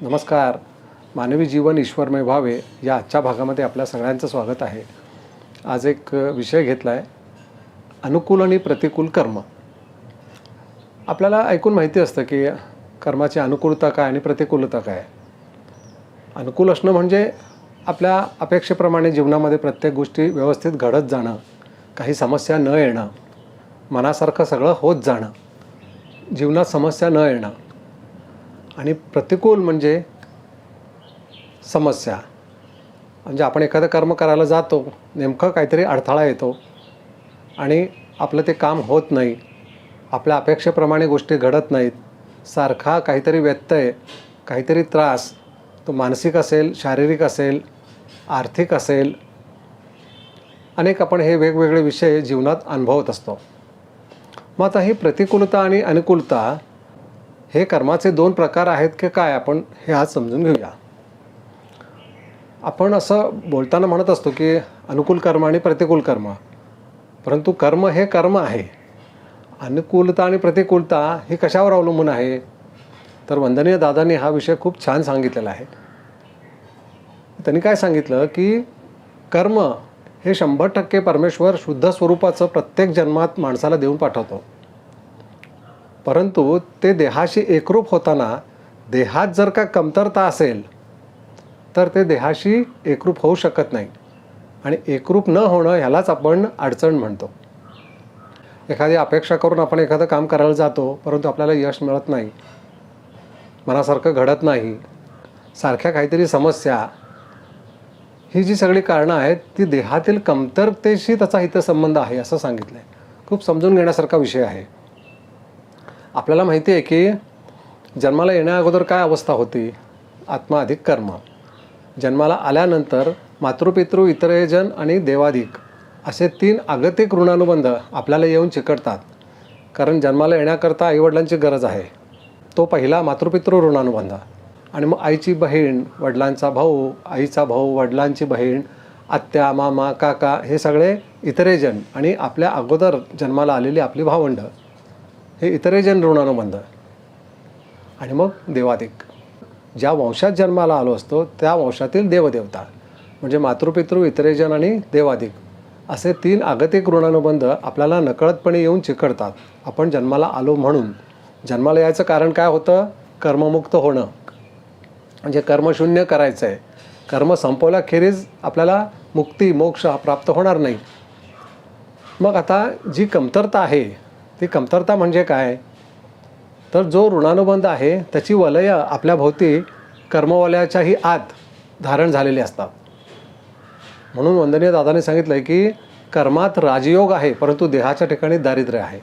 नमस्कार. मानवी जीवन ईश्वरमय व्हावे या आजच्या भागामध्ये आपल्या सगळ्यांचं स्वागत आहे. आज एक विषय घेतला आहे अनुकूल आणि प्रतिकूल कर्म. आपल्याला ऐकून माहिती असतं की कर्माची अनुकूलता काय आणि प्रतिकूलता काय? अनुकूल असणं म्हणजे आपल्या अपेक्षेप्रमाणे जीवनामध्ये प्रत्येक गोष्टी व्यवस्थित घडत जाणं काही समस्या न येणं मनासारखं सगळं होत जाणं जीवनात समस्या न येणं. आणि प्रतिकूल म्हणजे समस्या. म्हणजे आपण एखादं कर्म करायला जातो नेमकं काहीतरी अडथळा येतो आणि आपलं ते काम होत नाही. आपल्या अपेक्षेप्रमाणे गोष्टी घडत नाहीत. सारखा काहीतरी व्यत्यय काहीतरी त्रास तो मानसिक असेल शारीरिक असेल आर्थिक असेल अनेक आपण हे वेगवेगळे विषय जीवनात अनुभवत असतो. मग आता ही प्रतिकूलता आणि अनुकूलता हे कर्माचे दोन प्रकार आहेत की काय आपण हे आज समजून घेऊया. आपण असं बोलताना म्हणत असतो की अनुकूल कर्म आणि प्रतिकूल कर्म. परंतु कर्म हे कर्म आहे. अनुकूलता आणि प्रतिकूलता ही कशावर अवलंबून आहे? तर वंदनीय दादांनी हा विषय खूप छान सांगितलेला आहे. त्यांनी काय सांगितलं की कर्म हे शंभर टक्के परमेश्वर शुद्ध स्वरूपाचं प्रत्येक जन्मात माणसाला देऊन पाठवतो. परंतु ते देहाशी एकरूप होताना देहात जर का कमतरता असेल तर ते देहाशी एकरूप होऊ शकत नाही. आणि एकरूप न होणं ह्यालाच आपण अडचण म्हणतो. एखादी अपेक्षा करून आपण एखादं काम करायला जातो परंतु आपल्याला यश मिळत नाही मनासारखं घडत नाही सारख्या काहीतरी समस्या ही जी सगळी कारणं आहेत ती देहातील कमतरतेशी त्याचा हितसंबंध आहे असं सांगितलं आहे खूप समजून घेण्यासारखा विषय आहे. आपल्याला माहिती आहे की जन्माला येण्या अगोदर काय अवस्था होती? आत्मा अधिक कर्म. जन्माला आल्यानंतर मातृपितृ इतरेजन आणि देवाधिक असे तीन आगतिक ऋणानुबंध आपल्याला येऊन चिकटतात. कारण जन्माला येण्याकरता आईवडिलांची गरज आहे. तो पहिला मातृपितृ ऋणानुबंध. आणि मग आईची बहीण वडिलांचा भाऊ आईचा भाऊ वडिलांची बहीण आत्या मामा काका हे सगळे इतरेजन आणि आपल्या अगोदर जन्माला आलेली आपली भावंडं. हे इतरेजन ऋणानुबंध आणि मग देवादिक ज्या वंशात जन्माला आलो असतो त्या वंशातील देवदेवता म्हणजे मातृपितृ इतरेजन आणि देवादिक असे तीन आगतिक ऋणानुबंध आपल्याला नकळतपणे येऊन चिकडतात आपण जन्माला आलो म्हणून. जन्माला यायचं कारण काय होतं? कर्ममुक्त होणं. म्हणजे कर्मशून्य करायचं आहे कर्म संपवल्याखेरीज आपल्याला मुक्ती मोक्ष हा प्राप्त होणार नाही. मग आता जी कमतरता आहे ती कमतरता म्हणजे काय? तर जो ऋणानुबंध आहे त्याची वलय आपल्या भोवती कर्मवलयाच्याही आत धारण झालेली असतात. म्हणून वंदनीय दादाने सांगितलं आहे की कर्मात राजयोग आहे परंतु देहाच्या ठिकाणी दारिद्र्य आहे.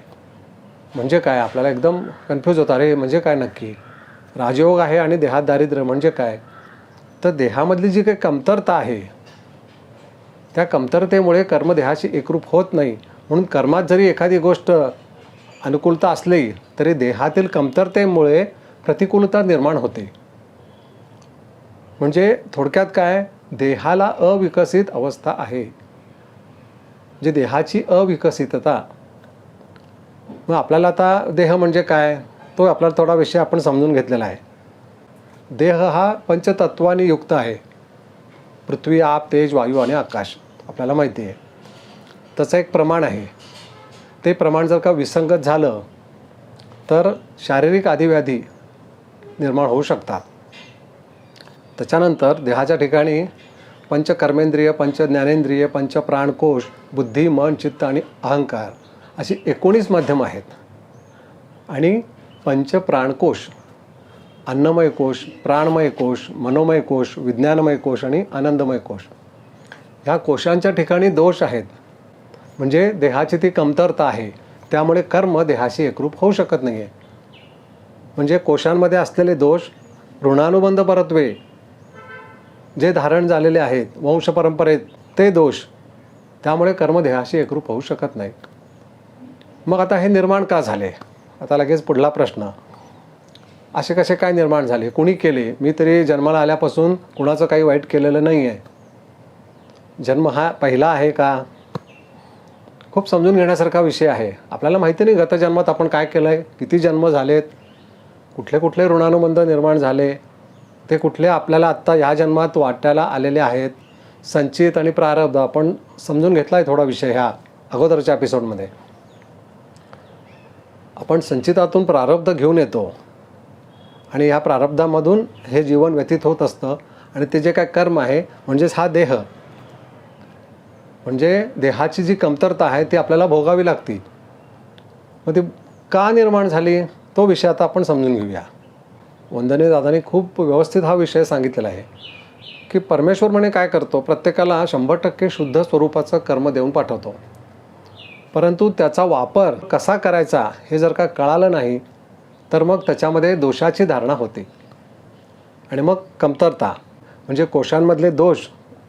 म्हणजे काय? आपल्याला एकदम कन्फ्यूज होता. रे म्हणजे काय नक्की? राजयोग आहे आणि देहात दारिद्र्य म्हणजे काय? तर देहामधली जी काही कमतरता आहे त्या कमतरतेमुळे कर्म देहाशी एकरूप होत नाही. म्हणून कर्मात जरी एखादी गोष्ट अनुकूलता असली तरी देहातील कमतरतेमुळे प्रतिकूलता निर्माण होते. म्हणजे थोडक्यात काय? देहाला अविकसित अवस्था आहे. जे देहाची अविकसितता. मग आपल्याला आता देह म्हणजे काय? तो आपल्याला थोडा विषय आपण समजून घेतलेला आहे. देह हा पंचतत्वाने युक्त आहे. पृथ्वी आप तेज वायू आणि आकाश. आपल्याला माहिती आहे. त्याचं एक प्रमाण आहे. ते प्रमाण जर का विसंगत झालं तर शारीरिक आदिव्याधी निर्माण होऊ शकतात. त्याच्यानंतर देहाच्या ठिकाणी पंचकर्मेंद्रिय पंच ज्ञानेंद्रिय पंच प्राणकोश बुद्धी मन चित्त आणि अहंकार अशी एकोणीस माध्यम आहेत. आणि पंच प्राणकोश अन्नमय कोश प्राणमय कोश मनोमय कोश विज्ञानमय कोश आणि आनंदमय कोश. ह्या कोशांच्या ठिकाणी दोष आहेत. म्हणजे देहाची ती कमतरता आहे त्यामुळे कर्म देहाशी एकरूप होऊ शकत नाही आहे म्हणजे कोशांमध्ये असलेले दोष ऋणानुबंध परत्वे जे धारण झालेले आहेत वंश परंपरेत ते दोष त्यामुळे कर्म देहाशी एकरूप होऊ शकत नाही मग आता हे निर्माण का झाले? आता लगेच पुढला प्रश्न. असे कसे काय निर्माण झाले? कुणी केले? मी तरी जन्माला आल्यापासून कुणाचं काही वाईट केलेलं नाही आहे जन्म हा पहिला आहे का? खूप समजून घेण्यासारखा विषय आहे. आपल्याला माहिती नाही गतजन्मात आपण काय केलं आहे किती जन्म झालेत कुठले कुठले ऋणानुबंध निर्माण झाले ते कुठले आपल्याला आत्ता ह्या जन्मात वाटायला आलेले आहेत. संचित आणि प्रारब्ध आपण समजून घेतला आहे थोडा विषय ह्या अगोदरच्या एपिसोडमध्ये. आपण संचितातून प्रारब्ध घेऊन येतो आणि ह्या प्रारब्धामधून हे जीवन व्यतीत होत असतं आणि ते जे काय कर्म आहे म्हणजेच हा देह म्हणजे देहाची जी कमतरता आहे ती आपल्याला भोगावी लागती. मग ती का निर्माण झाली? तो विषय आता आपण समजून घेऊया. वंदने दादाने खूप व्यवस्थित हा विषय सांगितलेला आहे की परमेश्वर म्हणे काय करतो? प्रत्येकाला शंभर टक्के शुद्ध स्वरूपाचं कर्म देऊन पाठवतो. परंतु त्याचा वापर कसा करायचा हे जर का कळालं नाही तर मग त्याच्यामध्ये दोषाची धारणा होते. आणि मग कमतरता म्हणजे कोशांमधले दोष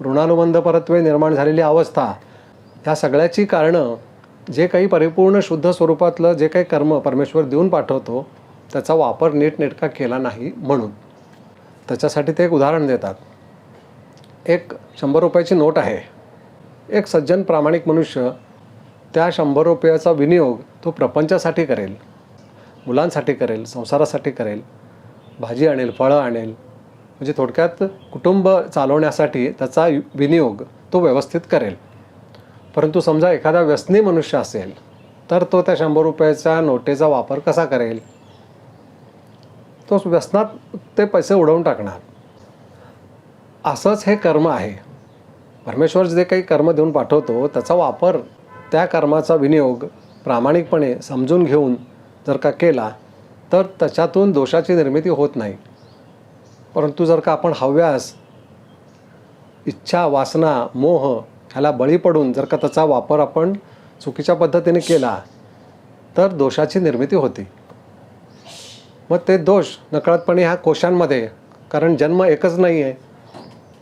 ऋणानुबंध परत्वे निर्माण झालेली अवस्था ह्या सगळ्याची कारणं जे काही परिपूर्ण शुद्ध स्वरूपातलं जे काही कर्म परमेश्वर देऊन पाठवतो त्याचा वापर नीटनेटका केला नाही म्हणून. त्याच्यासाठी ते एक उदाहरण देतात. एक शंभर रुपयाची नोट आहे. एक सज्जन प्रामाणिक मनुष्य त्या शंभर रुपयाचा विनियोग तो प्रपंचासाठी करेल. मुलांसाठी करेल संसारासाठी करेल. भाजी आणेल फळं आणेल म्हणजे थोडक्यात कुटुंब चालवण्यासाठी त्याचा विनियोग तो व्यवस्थित करेल. परंतु समजा एखादा व्यसनी मनुष्य असेल तर तो त्या शंभर रुपयाच्या नोटेचा वापर कसा करेल? तो व्यसनात ते पैसे उडवून टाकणार. असंच हे कर्म आहे. परमेश्वर जे काही कर्म देऊन पाठवतो त्याचा वापर त्या कर्माचा विनियोग प्रामाणिकपणे समजून घेऊन जर का केला तर त्याच्यातून दोषाची निर्मिती होत नाही. परंतु जर का आपण हव्यास इच्छा वासना मोह ह्याला बळी पडून जर का त्याचा वापर आपण चुकीच्या पद्धतीने केला तर दोषाची निर्मिती होते. मग ते दोष नकळतपणे ह्या कोशांमध्ये कारण जन्म एकच नाही आहे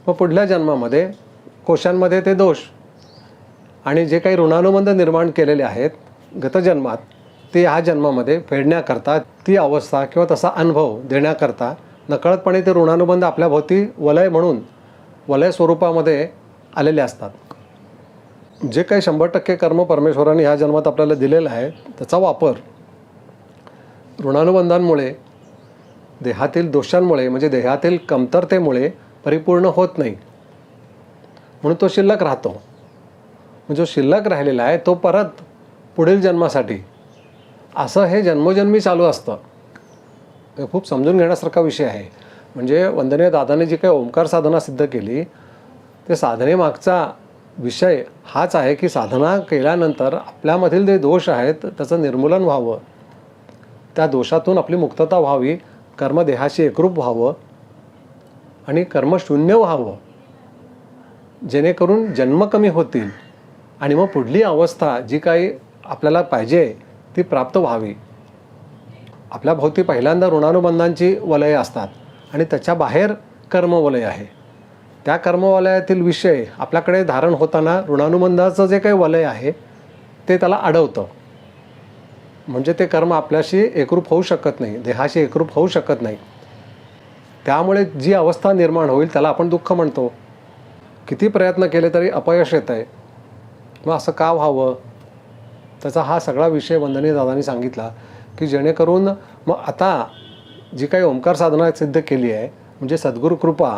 मग पुढल्या जन्मामध्ये कोशांमध्ये ते दोष आणि जे काही ऋणानुबंध निर्माण केलेले आहेत गतजन्मात ते ह्या जन्मामध्ये फेडण्याकरता ती अवस्था किंवा तसा अनुभव देण्याकरता नकळतपणे ते ऋणानुबंध आपल्या भोवती वलय म्हणून वलय स्वरूपामध्ये आलेले असतात. जे काही शंभर टक्के कर्म परमेश्वराने ह्या जन्मात आपल्याला दिलेलं आहे त्याचा वापर ऋणानुबंधांमुळे देहातील दोषांमुळे म्हणजे देहातील कमतरतेमुळे परिपूर्ण होत नाही. म्हणून तो शिल्लक राहतो. म्हणजे जो शिल्लक राहिलेला आहे तो परत पुढील जन्मासाठी. असं हे जन्मोजन्मी चालू असतं. खूप समजून घेण्यासारखा विषय आहे. म्हणजे वंदनीय दादाने जी काही ओंकार साधना सिद्ध केली ते साधनेमागचा विषय हाच आहे की साधना केल्यानंतर आपल्यामधील जे दोष आहेत त्याचं निर्मूलन व्हावं. त्या दोषातून आपली मुक्तता व्हावी कर्मदेहाशी एकरूप व्हावं आणि कर्मशून्य व्हावं. जेणेकरून जन्म कमी होतील आणि मग पुढली अवस्था जी काही आपल्याला पाहिजे ती प्राप्त व्हावी. आपल्या भोवती पहिल्यांदा ऋणानुबंधांची वलय असतात आणि त्याच्या बाहेर कर्मवलय आहे. त्या कर्मवलयातील विषय आपल्याकडे धारण होताना ऋणानुबंधाचं जे काही वलय आहे ते त्याला अडवतं. म्हणजे ते कर्म आपल्याशी एकरूप होऊ शकत नाही देहाशी एकरूप होऊ शकत नाही. त्यामुळे जी अवस्था निर्माण होईल त्याला आपण दुःख म्हणतो. किती प्रयत्न केले तरी अपयश येत आहे मग असं का व्हावं? त्याचा हा सगळा विषय वंदनीय दादांनी सांगितला. की जेणेकरून मग आता जी काही ओंकार साधना सिद्ध केली आहे म्हणजे सद्गुरू कृपा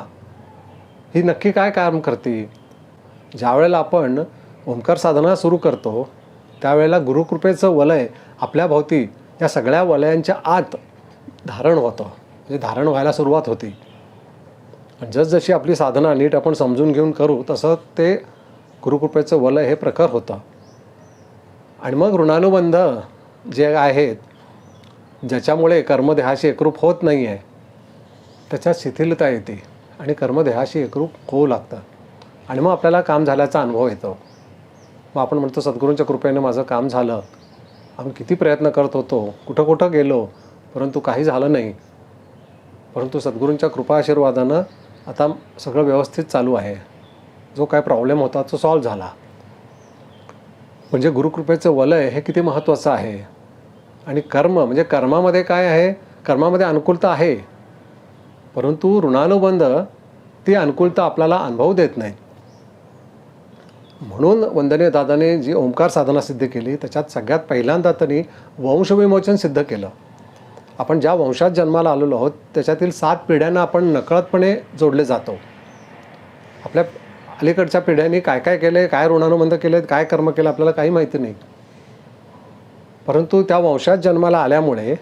ही नक्की काय काम करते? ज्यावेळेला आपण ओंकार साधना सुरू करतो त्यावेळेला गुरुकृपेचं वलय आपल्या भोवती या सगळ्या वलयांच्या आत धारण होतं म्हणजे धारण व्हायला सुरुवात होती. जसजशी आपली साधना नीट आपण समजून घेऊन करू तसं ते गुरुकृपेचं वलय हे प्रखर होतं. आणि मग ऋणानुबंध जे आहेत ज्याच्यामुळे कर्मदेहाशी एकरूप होत नाही आहे त्याच्यात शिथिलता येते आणि कर्मदेहाशी एकरूप होऊ लागतं. आणि मग आपल्याला काम झाल्याचा अनुभव येतो. मग आपण म्हणतो सद्गुरूंच्या कृपेने माझं काम झालं. आम्ही किती प्रयत्न करत होतो. कुठं कुठं गेलो परंतु काही झालं नाही. परंतु सद्गुरूंच्या कृपा आशीर्वादानं आता सगळं व्यवस्थित चालू आहे. जो काय प्रॉब्लेम होता तो सॉल्व्ह झाला. म्हणजे गुरुकृपेचं वलय हे किती महत्त्वाचं आहे? आणि कर्म म्हणजे कर्मामध्ये काय आहे? कर्मामध्ये अनुकूलता आहे. परंतु ऋणानुबंध ती अनुकूलता आपल्याला अनुभव देत नाही. म्हणून वंदनीय दादाने जी ओंकार साधना सिद्ध केली त्याच्यात सगळ्यात पहिल्यांदा त्यांनी वंशविमोचन सिद्ध केलं. आपण ज्या वंशात जन्माला आलेलो आहोत त्याच्यातील सात पिढ्यांना आपण नकळतपणे जोडले जातो. आपल्या अलीकडच्या पिढ्यांनी काय काय केलं काय ऋणानुबंध केले काय कर्म केलं आपल्याला काही माहिती नाही. परंतु त्या वंशात जन्माला आल्यामुळे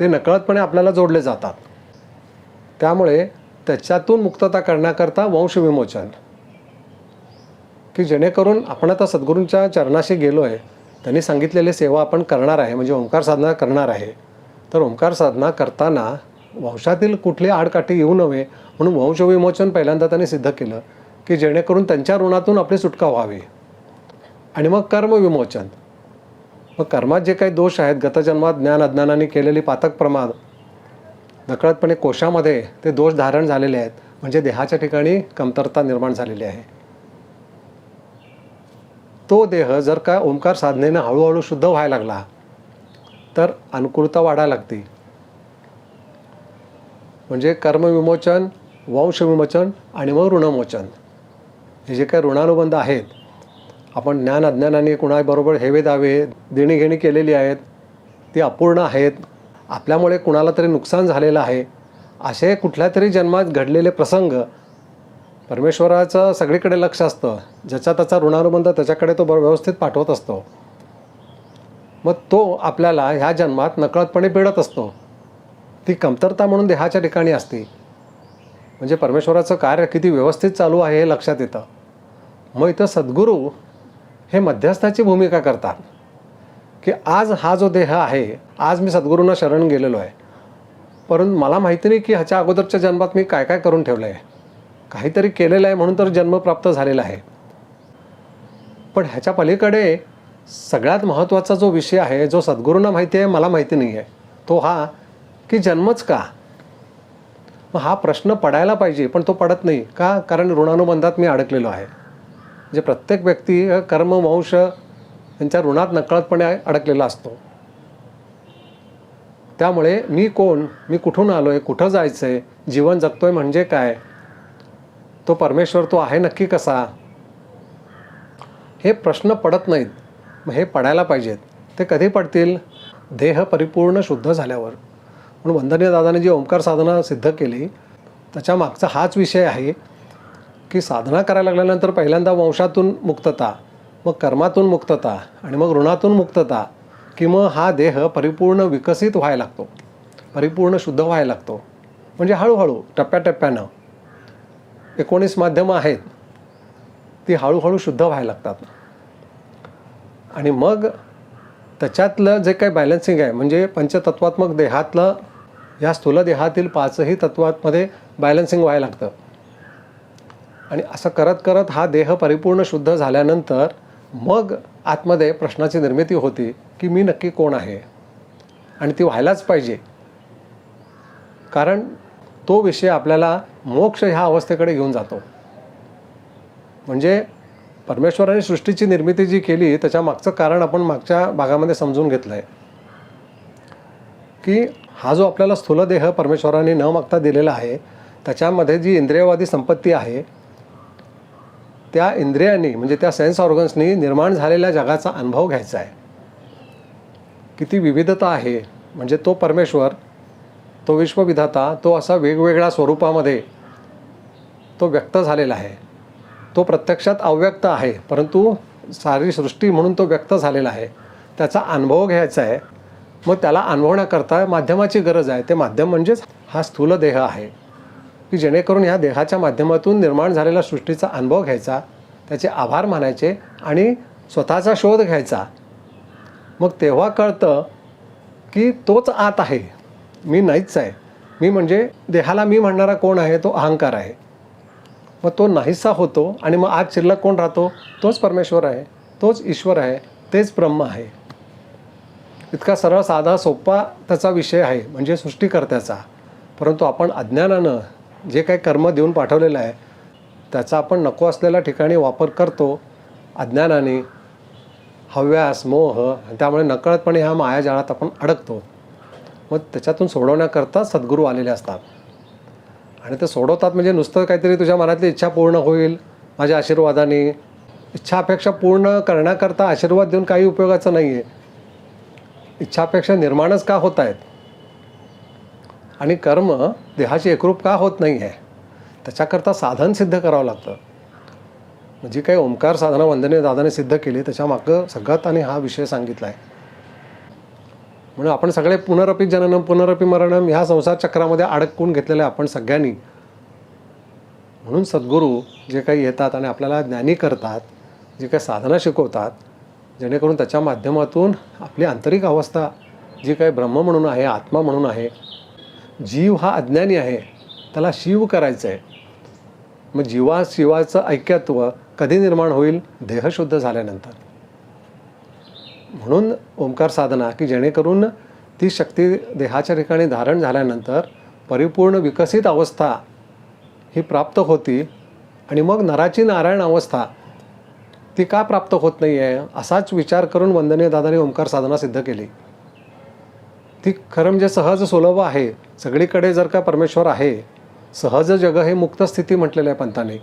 ते नकळतपणे आपल्याला जोडले जातात. त्यामुळे त्याच्यातून मुक्तता करण्याकरता वंशविमोचन की जेणेकरून आपण आता सद्गुरूंच्या चरणाशी गेलो आहे त्यांनी सांगितलेली सेवा आपण करणार आहे म्हणजे ओंकार साधना करणार आहे. तर ओंकार साधना करताना वंशातील कुठली आडकाठी येऊ नये म्हणून वंशविमोचन पहिल्यांदा त्यांनी सिद्ध केलं की जेणेकरून त्यांच्या ऋणातून आपली सुटका व्हावी. आणि मग कर्मविमोचन मग कर्मात जे काही दोष आहेत गतजन्मात ज्ञान अज्ञानाने केलेली पातक प्रमाद नकळतपणे कोशामध्ये ते दोष धारण झालेले आहेत. म्हणजे देहाच्या ठिकाणी कमतरता निर्माण झालेली आहे. तो देह जर का ओंकार साधनेनं हळूहळू शुद्ध व्हायला लागला तर अनुकूलता वाढायला लागते. म्हणजे कर्मविमोचन वंशविमोचन आणि मग ऋणमोचन. हे जे काही ऋणानुबंध आहेत आपण ज्ञान अज्ञानाने कुणाबरोबर हेवे दावे देणीघेणी केलेली आहेत ती अपूर्ण आहेत. आपल्यामुळे कुणाला तरी नुकसान झालेलं आहे. असे कुठल्या तरी जन्मात घडलेले प्रसंग परमेश्वराचं सगळीकडे लक्ष असतं. ज्याचा त्याचा ऋणानुबंध त्याच्याकडे तो बरोबर व्यवस्थित पाठवत असतो. मग तो आपल्याला ह्या जन्मात नकळतपणे पिडत असतो. ती कमतरता म्हणून देहाच्या ठिकाणी असते. म्हणजे परमेश्वराचं कार्य किती व्यवस्थित चालू आहे हे लक्षात येतं. मग इथं सद्गुरू हे मध्यस्थाची भूमिका करतात. की आज हा जो देह आहे आज मी सद्गुरूंना शरण गेलेलो आहे. परंतु मला माहिती नाही की ह्याच्या अगोदरच्या जन्मात मी काय काय करून ठेवलं आहे काहीतरी केलेलं आहे म्हणून तर जन्म प्राप्त झालेला आहे. पण ह्याच्या पलीकडे सगळ्यात महत्त्वाचा जो विषय आहे जो सद्गुरूंना माहिती आहे मला माहिती नाही आहे तो हा की जन्मच का? मग हा प्रश्न पडायला पाहिजे पण तो पडत नाही. का? कारण ऋणानुबंधात मी अडकलेलो आहे. म्हणजे प्रत्येक व्यक्ती कर्म वंश यांच्या ऋणात नकळतपणे अडकलेला असतो. त्यामुळे मी कोण मी कुठून आलो आहे कुठं जायचं आहे जीवन जगतोय म्हणजे काय तो परमेश्वर तो आहे नक्की कसा? हे प्रश्न पडत नाहीत. मग हे पडायला पाहिजेत. ते कधी पडतील? देह परिपूर्ण शुद्ध झाल्यावर. म्हणून वंदनीय दादाने जी ओंकार साधना सिद्ध केली त्याच्या मागचा हाच विषय आहे. की साधना करायला लागल्यानंतर पहिल्यांदा वंशातून मुक्तता मग कर्मातून मुक्तता आणि मग ऋणातून मुक्तता की मग हा देह परिपूर्ण विकसित व्हायला लागतो परिपूर्ण शुद्ध व्हायला लागतो. म्हणजे हळूहळू टप्प्याटप्प्यानं. एकोणीस माध्यमं आहेत ती हळूहळू शुद्ध व्हायला लागतात. आणि मग त्याच्यातलं जे काही बॅलन्सिंग आहे म्हणजे पंचतत्वात्मक देहातलं या स्थूल देहातील पाचही तत्वांमध्ये बॅलन्सिंग व्हायला लागतं. आणि असं करत करत हा देह परिपूर्ण शुद्ध झाल्यानंतर मग आतमध्ये प्रश्नाची निर्मिती होती की मी नक्की कोण आहे? आणि ती व्हायलाच पाहिजे. कारण तो विषय आपल्याला मोक्ष ह्या अवस्थेकडे घेऊन जातो. म्हणजे परमेश्वराने सृष्टीची निर्मिती जी केली त्याच्या मागचं कारण आपण मागच्या भागामध्ये समजून घेतलं आहे की हा जो आपल्याला स्थूल देह परमेश्वराने न मागता दिलेला आहे त्याच्यामध्ये जी इंद्रियवादी संपत्ती आहे त्या इंद्रियांनी म्हणजे त्या सेन्स ऑर्गन्सनी निर्माण झालेल्या जगाचा अनुभव घ्यायचा आहे. किती विविधता आहे. म्हणजे तो परमेश्वर तो विश्वविधाता तो असा वेगवेगळ्या स्वरूपामध्ये तो व्यक्त झालेला आहे. तो प्रत्यक्षात अव्यक्त आहे परंतु सारी सृष्टी म्हणून तो व्यक्त झालेला आहे. त्याचा अनुभव घ्यायचा आहे. मग त्याला अनुभवण्याकरता माध्यमाची गरज आहे. ते माध्यम म्हणजेच हा स्थूल देह आहे. की जेणेकरून ह्या देहाच्या माध्यमातून निर्माण झालेल्या सृष्टीचा अनुभव घ्यायचा त्याचे आभार मानायचे आणि स्वतःचा शोध घ्यायचा. मग तेव्हा कळतं की तोच आत आहे. मी नाहीच आहे. मी म्हणजे देहाला मी म्हणणारा कोण आहे? तो अहंकार आहे. मग तो नाहीसा होतो आणि मग आज शिल्लक कोण राहतो? तोच परमेश्वर आहे. तोच ईश्वर आहे. तेच ब्रह्म आहे. इतका सरळ साधा सोपा त्याचा विषय आहे म्हणजे सृष्टीकर्त्याचा. परंतु आपण अज्ञानानं जे काही कर्म देऊन पाठवलेलं आहे त्याचा आपण नको असलेल्या ठिकाणी वापर करतो अज्ञानाने हव्यास मोह त्यामुळे नकळतपणे ह्या मायाजाळात आपण अडकतो. मग त्याच्यातून सोडवण्याकरता सद्गुरू आलेले असतात. आणि ते सोडवतात म्हणजे नुसतं काहीतरी तुझ्या मनातली इच्छा पूर्ण होईल माझ्या आशीर्वादाने. इच्छा अपेक्षा पूर्ण करण्याकरता आशीर्वाद देऊन काही उपयोगाचं नाही आहे इच्छापेक्षा निर्माणच का होत आहेत? आणि कर्म देहाची एकरूप का होत नाही आहे? त्याच्याकरता साधन सिद्ध करावं लागतं. जी काही ओंकार साधना वंदने दादाने सिद्ध केली त्याच्यामागं सगळ्यात आणि हा विषय सांगितला आहे म्हणून आपण सगळे पुनरपी जननम पुनरपी मरणम ह्या संसार चक्रामध्ये अडकून घेतलेले आपण सगळ्यांनी. म्हणून सद्गुरू जे काही येतात आणि आपल्याला ज्ञानी करतात जे काही साधना शिकवतात जेणेकरून त्याच्या माध्यमातून आपली आंतरिक अवस्था जी काही ब्रह्म म्हणून आहे आत्मा म्हणून आहे जीव हा अज्ञानी आहे. त्याला शिव करायचं आहे मग जीवा शिवाचं ऐक्यत्व कधी निर्माण होईल? देहशुद्ध झाल्यानंतर. म्हणून ओंकार साधना की जेणेकरून ती शक्ती देहाच्या ठिकाणी धारण झाल्यानंतर परिपूर्ण विकसित अवस्था ही प्राप्त होती आणि मग नराची नारायण अवस्था ती का प्राप्त होत नाही आहे असाच विचार करून वंदनीय दादाने ओंकार साधना सिद्ध केली. ती खरं म्हणजे सहज सुलभ आहे. सगळीकडे जर का परमेश्वर आहे सहज जग हे मुक्त स्थिती म्हटलेलं आहे पंताने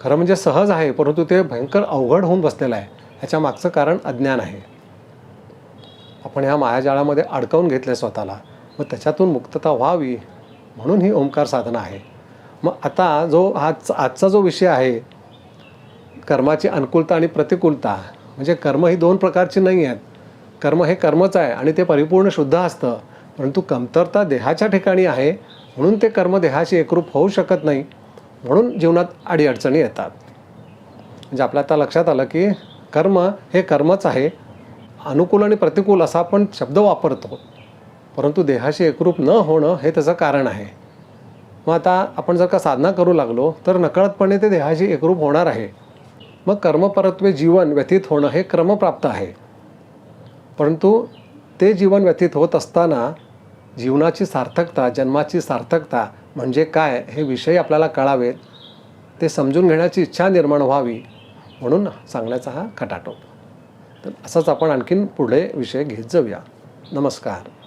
खरं म्हणजे सहज आहे परंतु ते भयंकर अवघड होऊन बसलेलं आहे. ह्याच्या मागचं कारण अज्ञान आहे. आपण ह्या मायाजाळामध्ये अडकवून घेतलं स्वतःला. मग त्याच्यातून मुक्तता व्हावी म्हणून ही ओंकार साधना आहे. मग आता जो आज आजचा जो विषय आहे कर्माची अनुकूलता आणि प्रतिकूलता म्हणजे कर्म ही दोन प्रकारची नाही आहेत. कर्म हे कर्मच आहे आणि ते परिपूर्ण शुद्ध असतं. परंतु कमतरता देहाच्या ठिकाणी आहे म्हणून ते कर्म देहाशी एकरूप होऊ शकत नाही. म्हणून जीवनात अडीअडचणी येतात. म्हणजे आपल्या आता लक्षात आलं की कर्म हे कर्मच आहे. अनुकूल आणि प्रतिकूल असा आपण शब्द वापरतो. परंतु देहाशी एकरूप न होणं हे त्याचं कारण आहे. मग आता आपण जर का साधना करू लागलो तर नकळतपणे ते देहाशी एकरूप होणार आहे. मग कर्मपरत्वे जीवन व्यतीत होणं हे क्रमप्राप्त आहे. परंतु ते जीवन व्यतीत होत असताना जीवनाची सार्थकता जन्माची सार्थकता म्हणजे काय हे विषय आपल्याला कळावेत. ते समजून घेण्याची इच्छा निर्माण व्हावी म्हणून सांगण्याचा हा खटाटोप. तर असंच आपण आणखीन पुढे विषय घेत जाऊया. नमस्कार.